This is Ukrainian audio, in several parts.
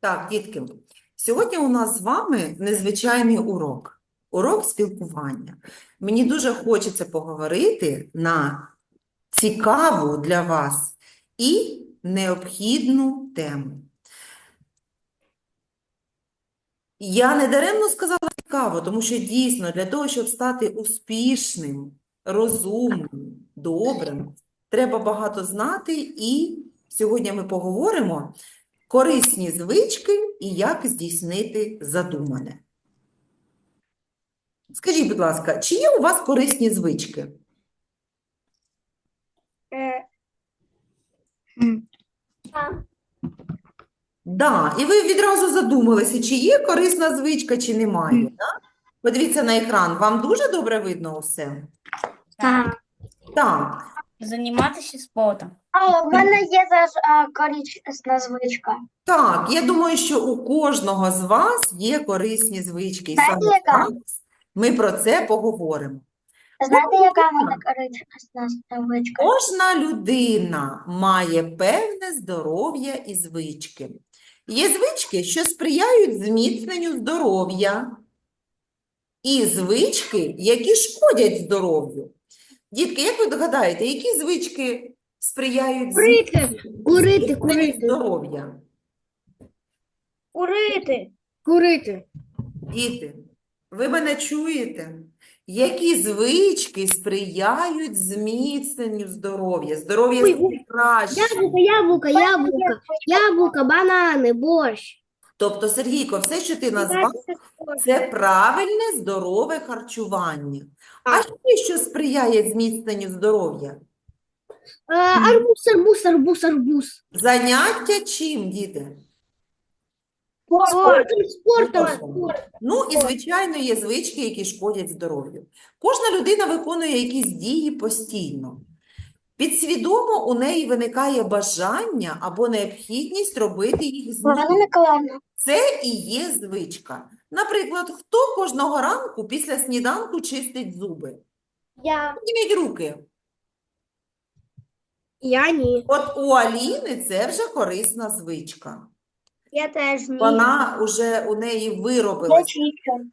Так, дітки, сьогодні у нас з вами незвичайний урок. Урок спілкування. Мені дуже хочеться поговорити на цікаву для вас і необхідну тему. Я не даремно сказала цікаво, тому що дійсно для того, щоб стати успішним, розумним, добрим, треба багато знати, і сьогодні ми поговоримо корисні звички і як здійснити задумане. Скажіть, будь ласка, чи є у вас корисні звички? Е, Да, і ви відразу задумалися, чи є корисна звичка, чи немає. Да? Подивіться на екран, вам дуже добре видно усе? Так. Так, Займатися спортом. А у мене є теж корисна звичка. так, я думаю, що у кожного з вас є корисні звички, і Знаєте, саме яка? зараз ми про це поговоримо. Знаєте, яка в мене корисна звичка? Кожна людина має певне здоров'я і звички. Є звички, що сприяють зміцненню здоров'я, і звички, які шкодять здоров'ю. Дітки, як ви догадаєте, які звички сприяють Курити, курити, курити, здоров'я? Курити. курити. Діти, ви мене чуєте? Які звички сприяють зміцненню здоров'я? Здоров'я Ой, краще. Яблука, яблука, яблука, яблука, банани, борщ. Тобто, Сергійко, все, що ти назвав, це правильне здорове харчування. А ще що сприяє зміцненню здоров'я? Е, Арбуз, арбуз, арбуз, арбуз. Заняття чим, діти? Спортом, спортом, Спортом. спортом. Ну і, звичайно, є звички, які шкодять здоров'ю. Кожна людина виконує якісь дії постійно. Підсвідомо у неї виникає бажання або необхідність робити їх зміни. Це і є звичка. Наприклад, хто кожного ранку після сніданку чистить зуби? Я. Підніміть руки. Я ні. От у Аліни це вже корисна звичка. Я теж ні. Вона вже у неї виробилася.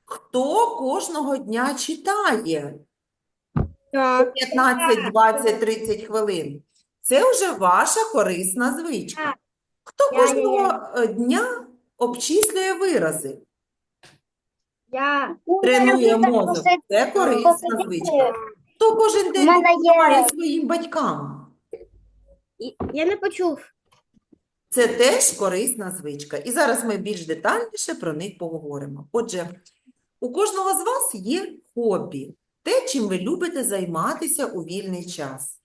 Хто кожного дня читає Так. 15, 20, 30 хвилин? Це вже ваша корисна звичка. Хто Я- кожного е, дня обчислює вирази? Я. Тренує мозок. Це корисна звичка. Хто кожен день мене є- допомагає своїм батькам? Я не почув. Це теж корисна звичка. І зараз ми більш детальніше про них поговоримо. Отже, у кожного з вас є хобі, те, чим ви любите займатися у вільний час.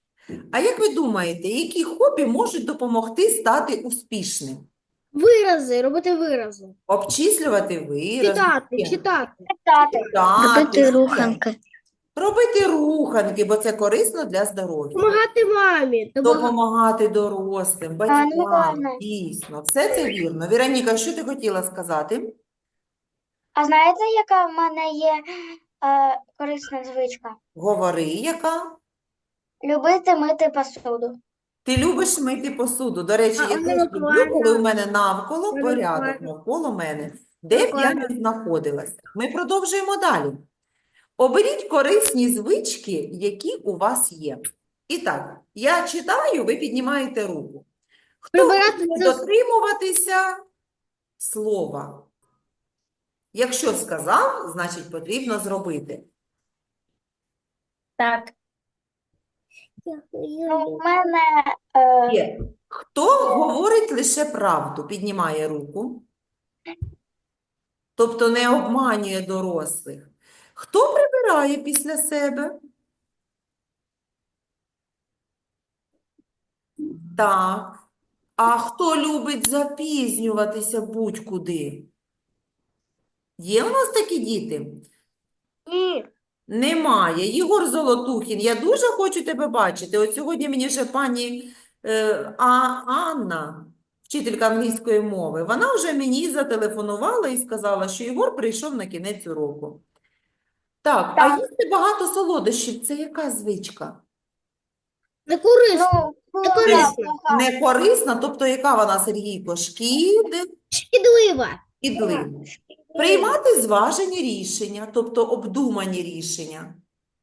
А як ви думаєте, які хобі можуть допомогти стати успішним? Вирази, робити вирази. Обчислювати вирази, Читати, читати. Читати. читати, руханки. робити руханки, бо це корисно для здоров'я. Допомагати мамі. допомагати. Допомагати дорослим, батькам, Миколаївна. дійсно, все це вірно. Віроніка, що ти хотіла сказати? А знаєте, яка в мене є е, корисна звичка? Говори, яка? Любити мити посуду. Ти любиш мити посуду. До речі, А, я Анна теж люблю, коли Миколаївна. у мене навколо порядок Миколаївна. навколо мене, де б я не знаходилася. Ми продовжуємо далі. Оберіть корисні звички, які у вас є. І так, я читаю, ви піднімаєте руку. Хто Прибирати за дотримуватися слова? Якщо сказав, значить потрібно зробити. Так, Ну, в мене е, Є. Хто говорить лише правду, піднімає руку. Тобто не обманює дорослих. Хто прибирає після себе? Так. А хто любить запізнюватися будь-куди? Є у нас такі діти? і Немає. Єгор Золотухін, я дуже хочу тебе бачити. От сьогодні мені вже пані е, а, Анна, вчителька англійської мови, вона вже мені зателефонувала і сказала, що Єгор прийшов на кінець уроку. Так, а Так. їсти багато солодощів – це яка звичка? Не корисно. ну, Плоха, плоха. Не корисна, тобто яка вона, Сергійко? Шкід, Шкідлива. шкідлива. Приймати зважені рішення, тобто обдумані рішення.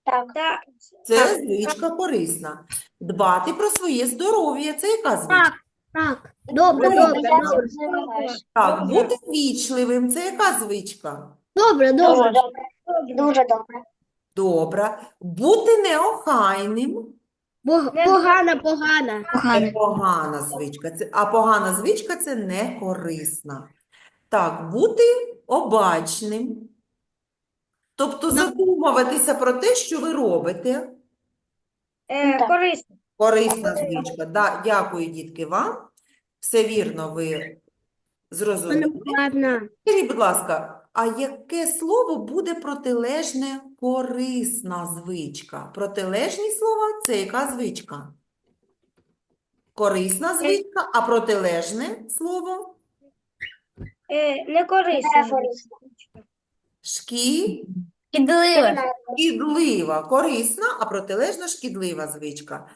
Так. Так. Це звичка корисна. Дбати про своє здоров'я це яка звичка? Так. Добре, Добре, добре. Так, бути вічливим це яка звичка? Добре, добре. добре. Дуже добре. Добре. Бути неохайним Бог- Погана, погана. це погана звичка. Це, а погана звичка це не корисна. Так, бути обачним. Тобто задумуватися про те, що ви робите. Так. Корисно. Корисна звичка. Да, дякую, дітки, вам. Все вірно, ви зрозуміли. Скажіть, будь ласка, а яке слово буде протилежне корисна звичка? Протилежні слова це яка звичка? Корисна звичка, а протилежне слово? Не корисно. Шкі... Шкідлива. Шкідлива, корисна, а протилежно шкідлива звичка.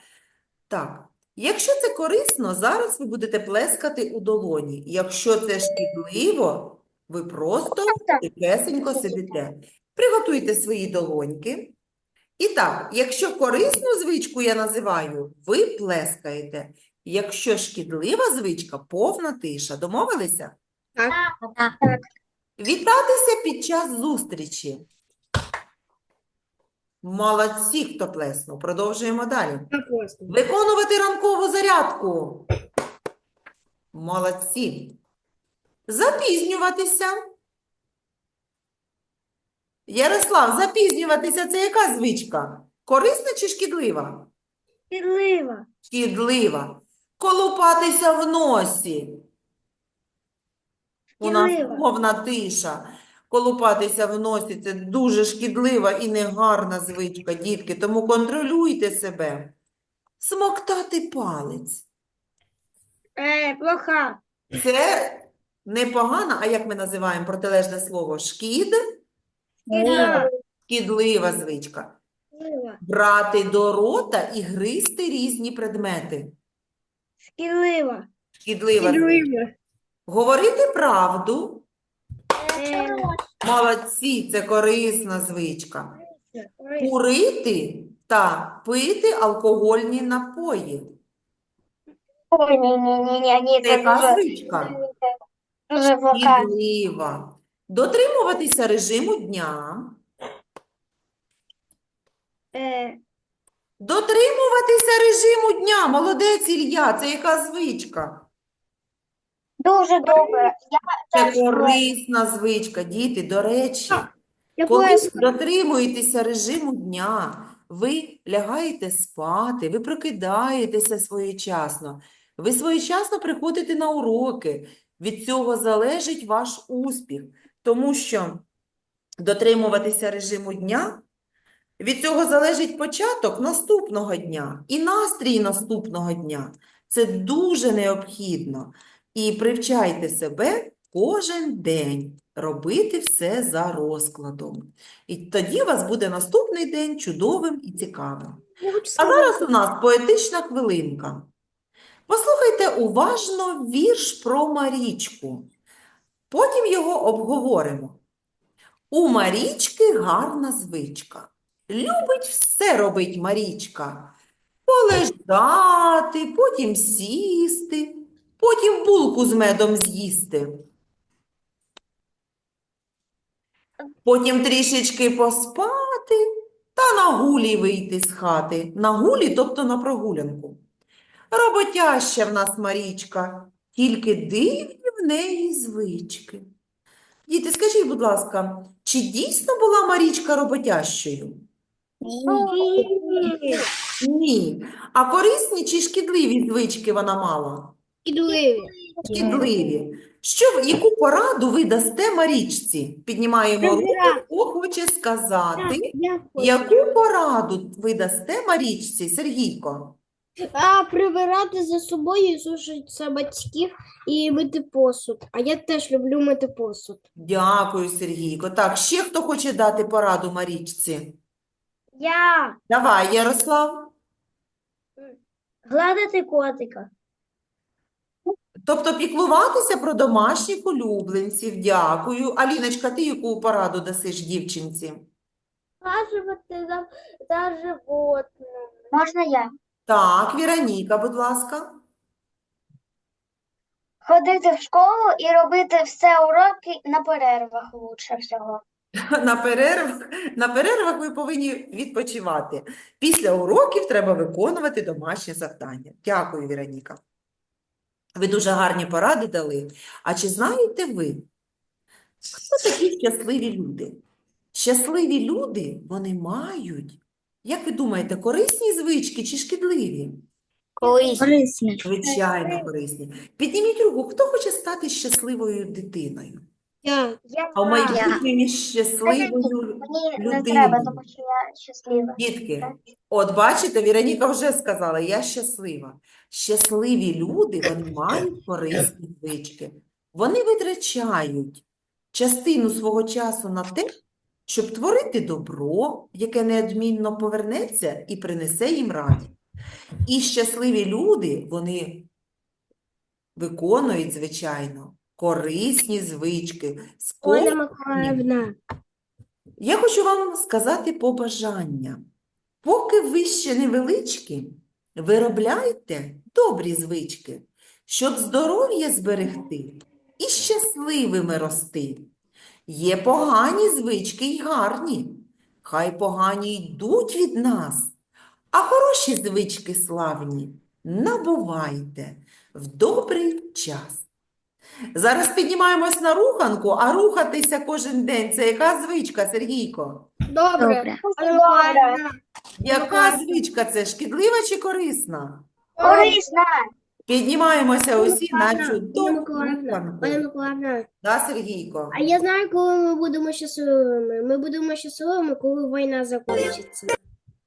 Так, якщо це корисно, зараз ви будете плескати у долоні. Якщо це шкідливо, ви просто тихесенько сидите. Приготуйте свої долоньки. І так, якщо корисну звичку я називаю, ви плескаєте. Якщо шкідлива звичка, повна тиша. Домовилися? Вітатися під час зустрічі. Молодці, хто плеснув. Продовжуємо далі. Виконувати ранкову зарядку. Молодці. Запізнюватися. Ярослав, запізнюватися це яка звичка? Корисна чи шкідлива? Шкідлива. Шкідлива. Колупатися в носі. У нас Шкідлива. повна тиша. Колупатися в носі – це дуже шкідлива і негарна звичка, дітки. Тому контролюйте себе. Смоктати палець. Е, плоха. Це непогано, а як ми називаємо протилежне слово? Шкід? Шкідлива. Шкідлива звичка. Брати до рота і гризти різні предмети. Шкідлива. Шкідлива звичка. Шкідлива. Говорити правду. Молодці, це корисна звичка. Курити та пити алкогольні напої. Ой, ні, ні, ні, ні, ні, Це яка звичка? Шкідлива. Дотримуватися режиму дня. Е, Дотримуватися режиму дня. Молодець, Ілля, це яка звичка? Дуже добре. Я Це корисна звичка, діти. До речі, Я коли ви дотримуєтеся режиму дня, ви лягаєте спати, ви прокидаєтеся своєчасно, ви своєчасно приходите на уроки. Від цього залежить ваш успіх, тому що дотримуватися режиму дня, від цього залежить початок наступного дня і настрій наступного дня. Це дуже необхідно. І привчайте себе кожен день робити все за розкладом. І тоді у вас буде наступний день чудовим і цікавим. А зараз у нас поетична хвилинка. Послухайте уважно вірш про Марічку. Потім його обговоримо. У Марічки гарна звичка. Любить все робить Марічка. Полежати, потім сісти, потім булку з медом з'їсти. Потім трішечки поспати та на гулі вийти з хати. На гулі, тобто на прогулянку. Роботяща в нас Марічка, тільки дивні в неї звички. Діти, скажіть, будь ласка, чи дійсно була Марічка роботящою? Ні. Ні. А корисні чи шкідливі звички вона мала? Шкідливі. Шкідливі. Що, ви- яку пораду ви дасте Марічці? Піднімаємо руку, Прибирати. хто хоче сказати. Я хочу. Яку пораду ви дасте Марічці, Сергійко? А прибирати за собою і слушатися батьків і мити посуд. А я теж люблю мити посуд. Дякую, Сергійко. Так, ще хто хоче дати пораду Марічці? я. Давай, Ярослав. Гладити котика. Тобто піклуватися про домашніх улюбленців. Дякую. Аліночка, ти яку пораду дасиш дівчинці? Ухаживати за, за животним. Можна я? Так, Віроніка, будь ласка. Ходити в школу і робити все уроки на перервах лучше всього. На перервах, на перервах ви повинні відпочивати. Після уроків треба виконувати домашнє завдання. Дякую, Віроніка. Ви дуже гарні поради дали. А чи знаєте ви, хто такі щасливі люди? Щасливі люди, вони мають, як ви думаєте, корисні звички чи шкідливі? Корисні. Звичайно, корисні. Підніміть руку, хто хоче стати щасливою дитиною? Я. Я А в майбутньому щасливою Мені не людиною. треба, тому що я щаслива. Дітки, от бачите, Віроніка вже сказала, я щаслива. Щасливі люди, вони мають корисні звички. Вони витрачають частину свого часу на те, щоб творити добро, яке неодмінно повернеться і принесе їм радість. І щасливі люди, вони виконують, звичайно, корисні звички з Оля кожним Миколаївна. я хочу вам сказати побажання. Поки ви ще невеличкі, виробляйте добрі звички, щоб здоров'я зберегти і щасливими рости. Є погані звички й гарні, хай погані йдуть від нас, а хороші звички славні набувайте в добрий час. Зараз піднімаємось на руханку, а рухатися кожен день – це яка звичка, Сергійко? Добре. Добре. Яка звичка це? Шкідлива чи корисна? Корисна. Піднімаємося усі на чудову руханку. Да, Сергійко? А я знаю, коли ми будемо щасливими. Ми будемо щасливими, коли війна закінчиться.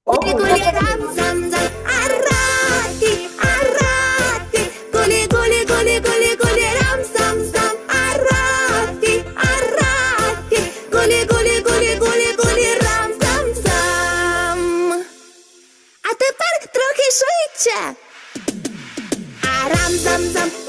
О, Арати, yeah. Aram zam zam.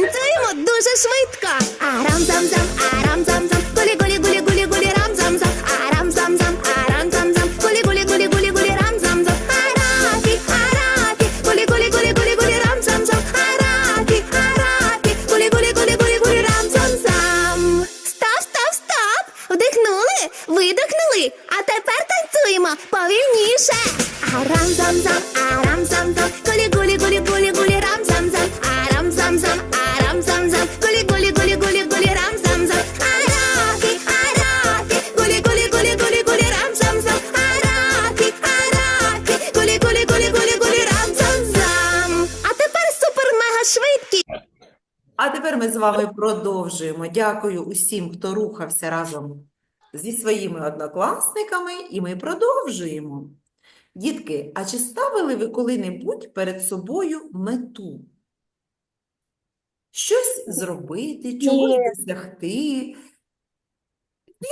Танцюємо дуже швидко. Арам зам А тепер ми з вами продовжуємо. Дякую усім, хто рухався разом зі своїми однокласниками, і ми продовжуємо. Дітки, а чи ставили ви коли-небудь перед собою мету? Щось зробити, чогось досягти?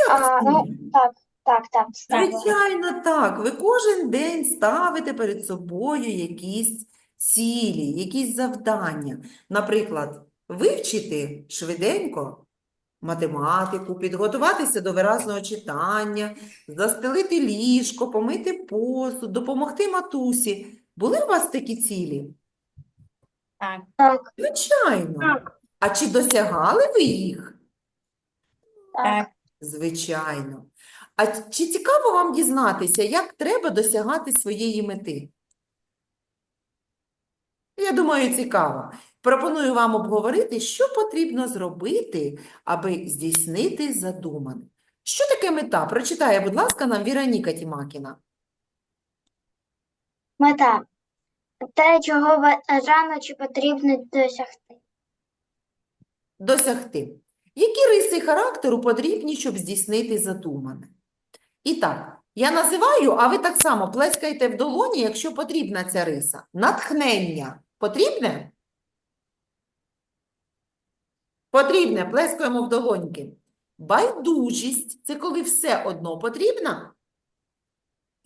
Як ну, Так, так, так, ставила. Звичайно, так. Ви кожен день ставите перед собою якісь цілі, якісь завдання. Наприклад, вивчити швиденько математику, підготуватися до виразного читання, застелити ліжко, помити посуд, допомогти матусі. Були у вас такі цілі? Так, Звичайно. Так. А чи досягали ви їх? так. Звичайно. А чи цікаво вам дізнатися, як треба досягати своєї мети? Я думаю, цікаво. Пропоную вам обговорити, що потрібно зробити, аби здійснити задумане. Що таке мета? Прочитає, будь ласка, нам Віроніка Тімакіна. Мета. Те, чого бажано чи потрібно досягти. Досягти. Які риси характеру потрібні, щоб здійснити задумане? І так, я називаю, а ви так само плескаєте в долоні, якщо потрібна ця риса. Натхнення. Потрібне? Потрібне, плескаємо в долоньки. Байдужість – це коли все одно потрібно?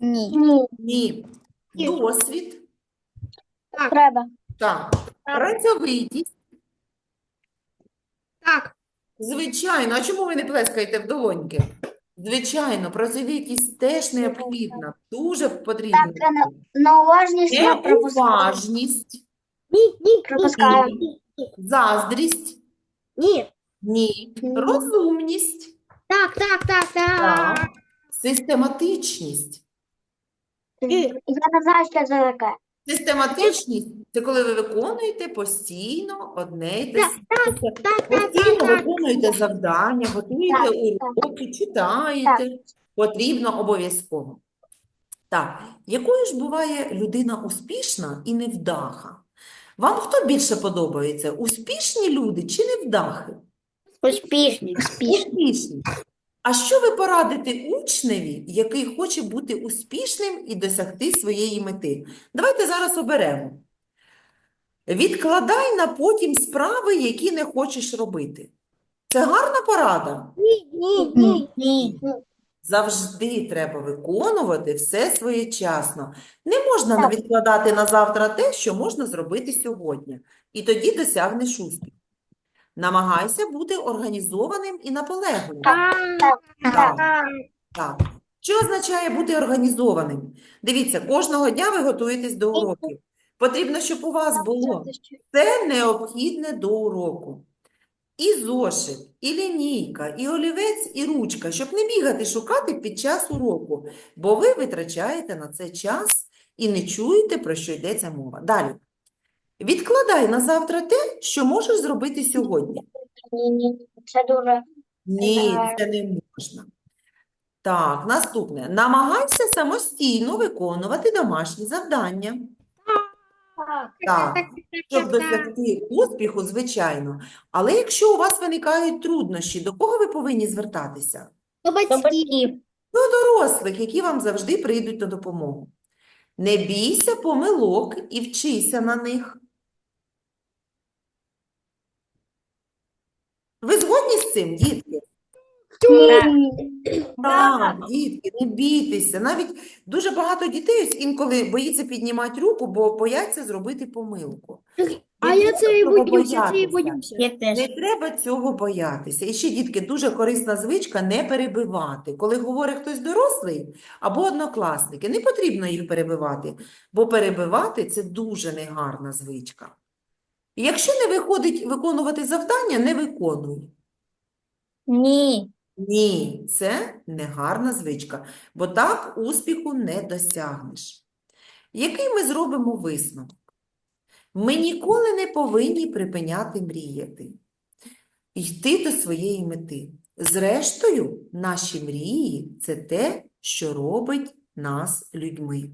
Ні. Ні. Ні. Досвід. Треба. Так. Працьовитість. Так, Звичайно, а чому ви не плескаєте в долоньки? Звичайно, працьовитість теж необхідна, дуже потрібна. Так, на- на уважність я пропускаю. Неуважність, ні, ні, Пропускаю. ні, ні, заздрість, ні. ні, Ні. розумність, Так, так, так, так. так, систематичність. Ні. Я не знаю, що це таке. Систематичність – це коли ви виконуєте постійно одне й те Так, саме. Тобто Так, так, Постійно так. виконуєте завдання, готуєте Так, уроки, читаєте. Потрібно обов'язково. Так, якою ж буває людина успішна і невдаха? Вам хто більше подобається? Успішні люди чи невдахи? Успішні. Успішні. А що ви порадите учневі, який хоче бути успішним і досягти своєї мети? Давайте зараз оберемо. Відкладай на потім справи, які не хочеш робити. Це гарна порада. Ні, ні, ні. Завжди треба виконувати все своєчасно. Не можна відкладати на завтра те, що можна зробити сьогодні. І тоді досягнеш успіху. Намагайся бути організованим і наполегливим. Так, Так, так. так. Що означає бути організованим? Дивіться, кожного дня ви готуєтесь до уроків. Потрібно, щоб у вас було все необхідне до уроку. І зошит, і лінійка, і олівець, і ручка, щоб не бігати шукати під час уроку, бо ви витрачаєте на це час і не чуєте, про що йдеться мова. Далі. Відкладай на завтра те, що можеш зробити сьогодні. Ні, ні, це дуже. Ні, це не можна. Так, наступне. Намагайся самостійно виконувати домашні завдання. Так. Так, щоб досягти успіху, звичайно. Але якщо у вас виникають труднощі, до кого ви повинні звертатися? До батьків. До дорослих, які вам завжди прийдуть на допомогу. Не бійся помилок і вчися на них. Ви згодні з цим, дітки? Так, дітки, не бійтеся. Навіть дуже багато дітей ось інколи боїться піднімати руку, бо бояться зробити помилку. А я це і боюся, я це і боюся. Не треба цього боятися. І ще, дітки, дуже корисна звичка не перебивати. Коли говорить хтось дорослий або однокласники, не потрібно їх перебивати, бо перебивати – це дуже негарна звичка. І Якщо не виходить виконувати завдання, не виконуй. Ні. Ні, це негарна звичка, бо так успіху не досягнеш. Який ми зробимо висновок? Ми ніколи не повинні припиняти мріяти, йти до своєї мети. Зрештою, наші мрії – це те, що робить нас людьми.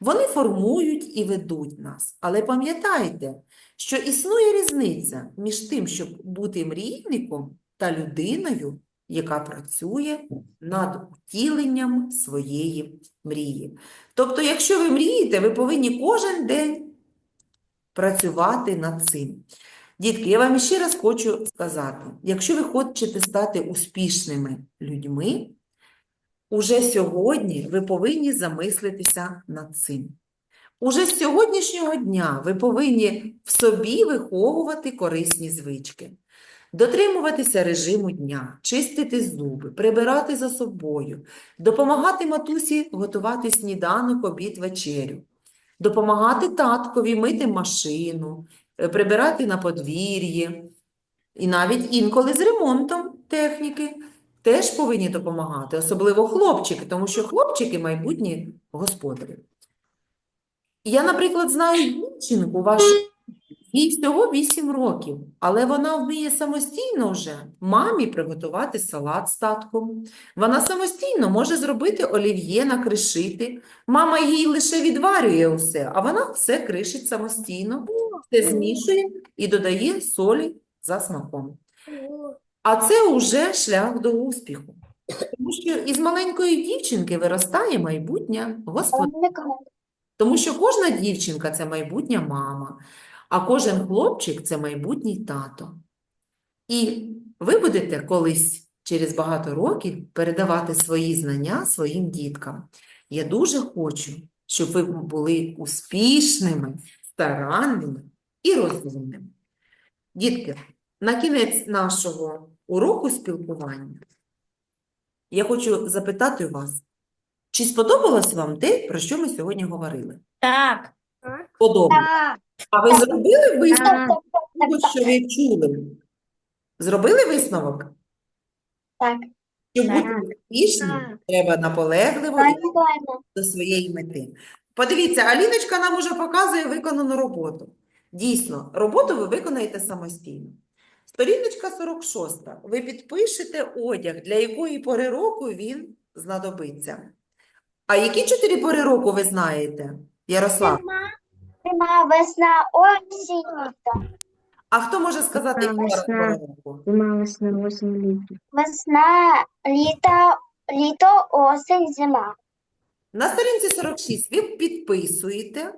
Вони формують і ведуть нас. Але пам'ятайте, що існує різниця між тим, щоб бути мрійником та людиною, яка працює над втіленням своєї мрії. Тобто, якщо ви мрієте, ви повинні кожен день працювати над цим. Дітки, я вам ще раз хочу сказати, якщо ви хочете стати успішними людьми, уже сьогодні ви повинні замислитися над цим. Уже з сьогоднішнього дня ви повинні в собі виховувати корисні звички. Дотримуватися режиму дня, чистити зуби, прибирати за собою, допомагати матусі готувати сніданок, обід, вечерю, допомагати таткові мити машину, е, прибирати на подвір'ї, і навіть інколи з ремонтом техніки теж повинні допомагати, особливо хлопчики, тому що хлопчики – майбутні господарі. Я, наприклад, знаю дівчинку, вашу Їй всього 8 років, але вона вміє самостійно вже мамі приготувати салат з татком. Вона самостійно може зробити олів'є, накришити. Мама їй лише відварює усе, а вона все кришить самостійно, все змішує і додає солі за смаком. А це вже шлях до успіху. Тому що із маленької дівчинки виростає майбутня господиня. Тому що кожна дівчинка – це майбутня мама, а кожен хлопчик – це майбутній тато. І ви будете колись через багато років передавати свої знання своїм діткам. Я дуже хочу, щоб ви були успішними, старанними і розумними. Дітки, на кінець нашого уроку спілкування я хочу запитати вас, чи сподобалось вам те, про що ми сьогодні говорили? Так. Так, А ви зробили висновок того, що ви чули? Зробили висновок? так. Щоб бути успішним, треба наполегливо йти до своєї мети. Подивіться, Аліночка нам уже показує виконану роботу. Дійсно, роботу ви виконаєте самостійно. Сторіночка 46. Ви підпишете одяг, для якої пори року він знадобиться. А які чотири пори року ви знаєте, Ярослав? зима, весна, осінь, літо. А хто може сказати, зараз весна. року? Зима, весна, осінь, літо. Весна, літо, літо, осінь, зима. На сторінці 46 ви підписуєте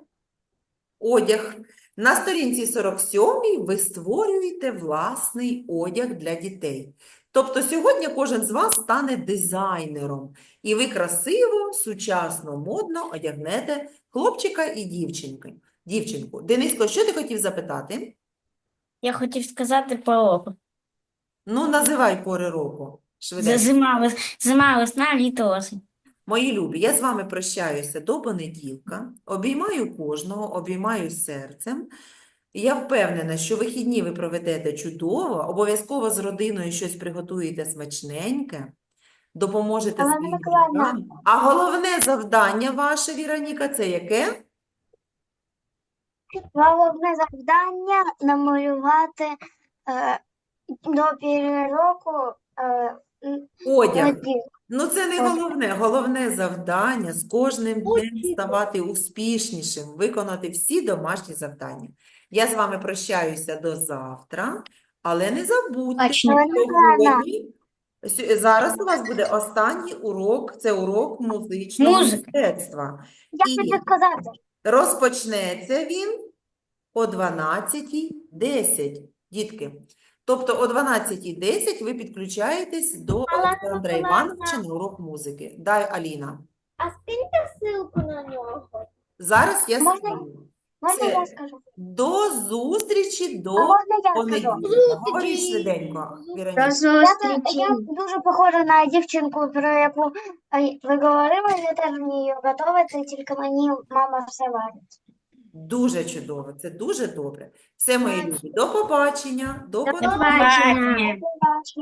одяг. На сторінці 47 ви створюєте власний одяг для дітей. Тобто сьогодні кожен з вас стане дизайнером, і ви красиво, сучасно, модно одягнете хлопчика і дівчинки. Дівчинку. Дениско, що ти хотів запитати? Я хотів сказати про року. Ну, називай пори року. Це Швиденько. зима, вес- зима, весна, літо, осінь. Мої любі, я з вами прощаюся до понеділка. Обіймаю кожного, обіймаю серцем. Я впевнена, що вихідні ви проведете чудово, обов'язково з родиною щось приготуєте смачненьке, допоможете Олена своїм Миколаївна. А головне завдання ваше, Віроніка, це яке? Головне завдання намалювати е, до перероку е, одяг. Ну, це не головне. Головне завдання з кожним днем ставати успішнішим, виконати всі домашні завдання. Я з вами прощаюся до завтра, але не забудьте, що сьогодні, зараз у вас буде останній урок, це урок музичного Музики. Я. Хочу сказати, Розпочнеться він о 12.10, дітки. Тобто о 12.10 ви підключаєтесь до Олександра Івановича на урок музики. Дай, Аліна. А скиньте ссылку на нього. Зараз я скину. Можна я скажу? До зустрічі до можна я понеділка. Говори швиденько, Віроніка. Я, я дуже похожа на дівчинку, про яку е, ви говорили, я теж вмію готувати, тільки мені мама все варить. Дуже чудово, це дуже добре. Все, мої любі, до побачення, до До понеділка. побачення. Побачення.